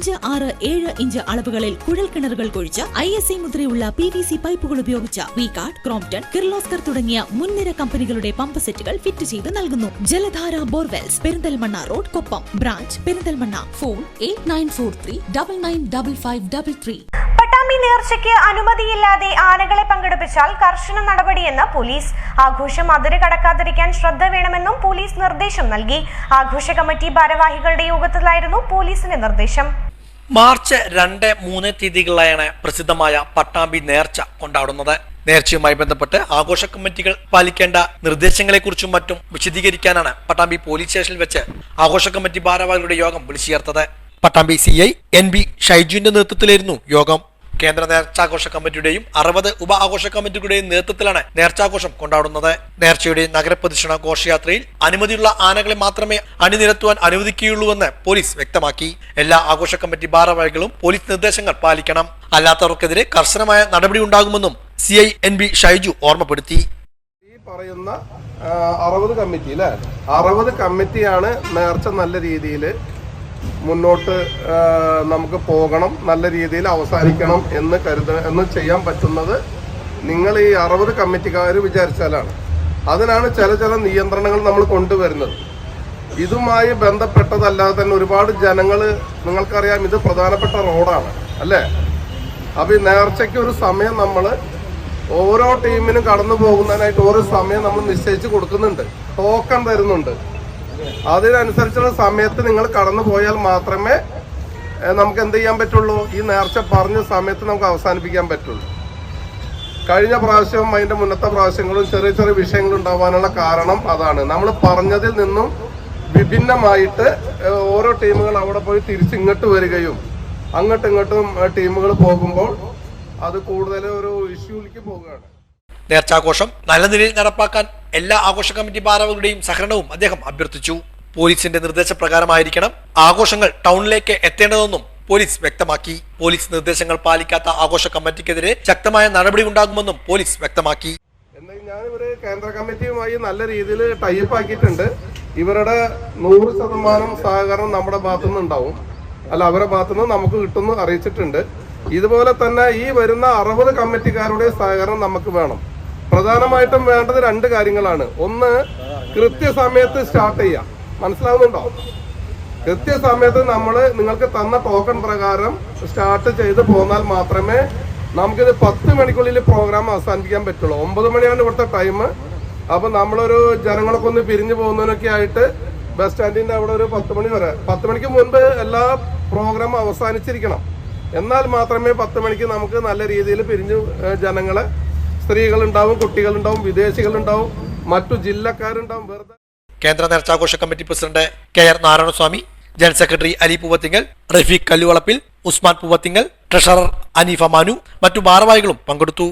അഞ്ച് ആറ് ഏഴ് ഇഞ്ച് അളവുകളിൽ കുഴൽ കിണറുകൾ കുഴിച്ച് ഐ എസ് ഐ മുദ്രയുള്ള പി വി സി പൈപ്പുകൾ ഉപയോഗിച്ച വി കാർഡ് ക്രോംപ്ടൺ കിർലോസ്കർ തുടങ്ങിയ മുൻനിര കമ്പനികളുടെ പമ്പ് സെറ്റുകൾ ഫിറ്റ് ചെയ്ത് നൽകുന്നു. Jaladhara borewells Perinthalmanna road Koppam branch Perinthalmanna phone eight nine four three double nine double five double three. Pattambi നേർച്ചയ്ക്ക് അനുമതിയില്ലാതെ ആനകളെ പങ്കെടുപ്പിച്ചാൽ കർശന നടപടിയെന്ന് പോലീസ്. ആഘോഷം അതിര് കടക്കാതിരിക്കാൻ ശ്രദ്ധ വേണമെന്നും പോലീസ് നിർദ്ദേശം നൽകി. ആഘോഷ കമ്മിറ്റി ഭാരവാഹികളുടെ യോഗത്തിലായിരുന്നു പോലീസിന്റെ നിർദ്ദേശം. മാർച്ച് രണ്ട് മൂന്ന് തീയതികളിലായാണ് പ്രസിദ്ധമായ പട്ടാമ്പി നേർച്ച കൊണ്ടാടുന്നത്. നേർച്ചയുമായി ബന്ധപ്പെട്ട് ആഘോഷ കമ്മിറ്റികൾ പാലിക്കേണ്ട നിർദ്ദേശങ്ങളെക്കുറിച്ചും മറ്റും വിശദീകരിക്കാനാണ് പട്ടാമ്പി പോലീസ് സ്റ്റേഷനിൽ വെച്ച് ആഘോഷ കമ്മിറ്റി ഭാരവാഹികളുടെ യോഗം വിളിച്ചു ചേർത്തത് Pattambi C I N B ഷൈജുവിന്റെ നേതൃത്വത്തിലായിരുന്നു യോഗം. കേന്ദ്ര നേർച്ചാഘോഷ കമ്മിറ്റിയുടെയും അറുപത് ഉപ ആഘോഷ കമ്മിറ്റികളുടെയും നേതൃത്വത്തിലാണ് നേർച്ചാഘോഷം കൊണ്ടാടുന്നത്. നേർച്ചയുടെ നഗരപ്രദക്ഷിണ ഘോഷയാത്രയിൽ അനുമതിയുള്ള ആനകളെ മാത്രമേ അണിനിരത്തുവാൻ അനുവദിക്കുകയുള്ളൂവെന്ന് പോലീസ് വ്യക്തമാക്കി. എല്ലാ ആഘോഷ കമ്മിറ്റി ഭാരവാഹികളും പോലീസ് നിർദ്ദേശങ്ങൾ പാലിക്കണം. അല്ലാത്തവർക്കെതിരെ കർശനമായ നടപടി ഉണ്ടാകുമെന്നും C I N B Shaiju ഓർമ്മപ്പെടുത്തി. ഈ പറയുന്ന അറുപത് കമ്മിറ്റി അല്ലേ അറുപത് കമ്മിറ്റിയാണ് നേർച്ച നല്ല രീതിയിൽ മുന്നോട്ട് നമുക്ക് പോകണം നല്ല രീതിയിൽ അവസാനിക്കണം എന്ന് കരുത എന്ന് ചെയ്യാൻ പറ്റുന്നത് നിങ്ങൾ ഈ അറുപത് കമ്മിറ്റിക്കാർ വിചാരിച്ചാലാണ്. അതിനാണ് ചില ചില നിയന്ത്രണങ്ങൾ നമ്മൾ കൊണ്ടുവരുന്നത്. ഇതുമായി ബന്ധപ്പെട്ടതല്ലാതെ തന്നെ ഒരുപാട് ജനങ്ങൾ നിങ്ങൾക്കറിയാം ഇത് പ്രധാനപ്പെട്ട റോഡാണ് അല്ലേ? അപ്പോൾ ഈ നേർച്ചയ്ക്ക് ഒരു സമയം നമ്മൾ ഓരോ ടീമിനും കടന്നു പോകുന്നതിനായിട്ട് ഓരോ സമയം നമ്മൾ നിശ്ചയിച്ച് കൊടുക്കുന്നുണ്ട് ടോക്കൺ തരുന്നുണ്ട്. അതിനനുസരിച്ചുള്ള സമയത്ത് നിങ്ങൾ കടന്നു പോയാൽ മാത്രമേ നമുക്ക് എന്ത് ചെയ്യാൻ പറ്റുള്ളൂ? ഈ നേർച്ച പറഞ്ഞ സമയത്ത് നമുക്ക് അവസാനിപ്പിക്കാൻ പറ്റുള്ളൂ. കഴിഞ്ഞ പ്രാവശ്യവും അതിന്റെ മുന്നത്തെ പ്രാവശ്യങ്ങളും ചെറിയ ചെറിയ വിഷയങ്ങൾ ഉണ്ടാവാനുള്ള കാരണം അതാണ്. നമ്മൾ പറഞ്ഞതിൽ നിന്നും വിഭിന്നമായിട്ട് ഓരോ ടീമുകൾ അവിടെ പോയി തിരിച്ചിങ്ങോട്ട് വരികയും അങ്ങോട്ടും ഇങ്ങോട്ടും ടീമുകൾ പോകുമ്പോൾ അത് കൂടുതൽ ഒരു ഇഷ്യൂലേക്ക് പോവുകയാണ് നേർച്ചാഘോഷം നല്ല നിലയിൽ നടപ്പാക്കാൻ എല്ലാ ആഘോഷ കമ്മിറ്റി ഭാരവാഹികളുടെയും സഹകരണവും അദ്ദേഹം അഭ്യർത്ഥിച്ചു. പോലീസിന്റെ നിർദ്ദേശപ്രകാരമായിരിക്കണം ആഘോഷങ്ങൾ ടൗണിലേക്ക് എത്തേണ്ടതെന്നും പോലീസ് വ്യക്തമാക്കി. പോലീസ് നിർദ്ദേശങ്ങൾ പാലിക്കാത്ത ആഘോഷ കമ്മിറ്റിക്കെതിരെ ശക്തമായ നടപടി ഉണ്ടാകുമെന്നും പോലീസ് വ്യക്തമാക്കി. ഞാനിവര് കേന്ദ്ര കമ്മിറ്റിയുമായി നല്ല രീതിയിൽ ടൈപ്പ് ആക്കിയിട്ടുണ്ട്. ഇവരുടെ നൂറ് ശതമാനം സഹകരണം നമ്മുടെ ഭാഗത്തുനിന്ന് ഉണ്ടാവും അല്ല അവരുടെ ഭാഗത്തുനിന്ന് നമുക്ക് കിട്ടുന്നു അറിയിച്ചിട്ടുണ്ട്. ഇതുപോലെ തന്നെ ഈ വരുന്ന അറുപത് കമ്മിറ്റിക്കാരുടെ സഹകരണം നമുക്ക് വേണം. പ്രധാനമായിട്ടും വേണ്ടത് രണ്ട് കാര്യങ്ങളാണ്. ഒന്ന് കൃത്യസമയത്ത് സ്റ്റാർട്ട് ചെയ്യാം. മനസ്സിലാവുന്നുണ്ടോ? കൃത്യസമയത്ത് നമ്മൾ നിങ്ങൾക്ക് തന്ന ടോക്കൺ പ്രകാരം സ്റ്റാർട്ട് ചെയ്ത് പോന്നാൽ മാത്രമേ നമുക്കിത് പത്ത് മണിക്കുള്ളിൽ പ്രോഗ്രാം അവസാനിപ്പിക്കാൻ പറ്റുള്ളൂ. ഒമ്പത് മണിയാണ് ഇവിടുത്തെ ടൈം അപ്പൊ നമ്മളൊരു ജനങ്ങളൊക്കെ ഒന്ന് പിരിഞ്ഞു പോകുന്നതിനൊക്കെ ആയിട്ട് ബസ് സ്റ്റാൻഡിന്റെ അവിടെ ഒരു പത്ത് മണി വരെ പത്ത് മണിക്ക് മുൻപ് എല്ലാ പ്രോഗ്രാം അവസാനിച്ചിരിക്കണം. എന്നാൽ മാത്രമേ പത്ത് മണിക്ക് നമുക്ക് നല്ല രീതിയിൽ പിരിഞ്ഞു ജനങ്ങളെ സ്ത്രീകളുണ്ടാവും കുട്ടികളുണ്ടാവും വിദേശികളുണ്ടാവും മറ്റു ജില്ലക്കാരുണ്ടാവും വെറുതെ. കേന്ദ്ര നേർച്ചാഘോഷ committee president K R Narayanaswamy general secretary Ali Poovathingal Rafeeq Kalluvalappil Usman Poovathingal treasurer Aneefa Manu മറ്റു ഭാരവാഹികളും പങ്കെടുത്തു.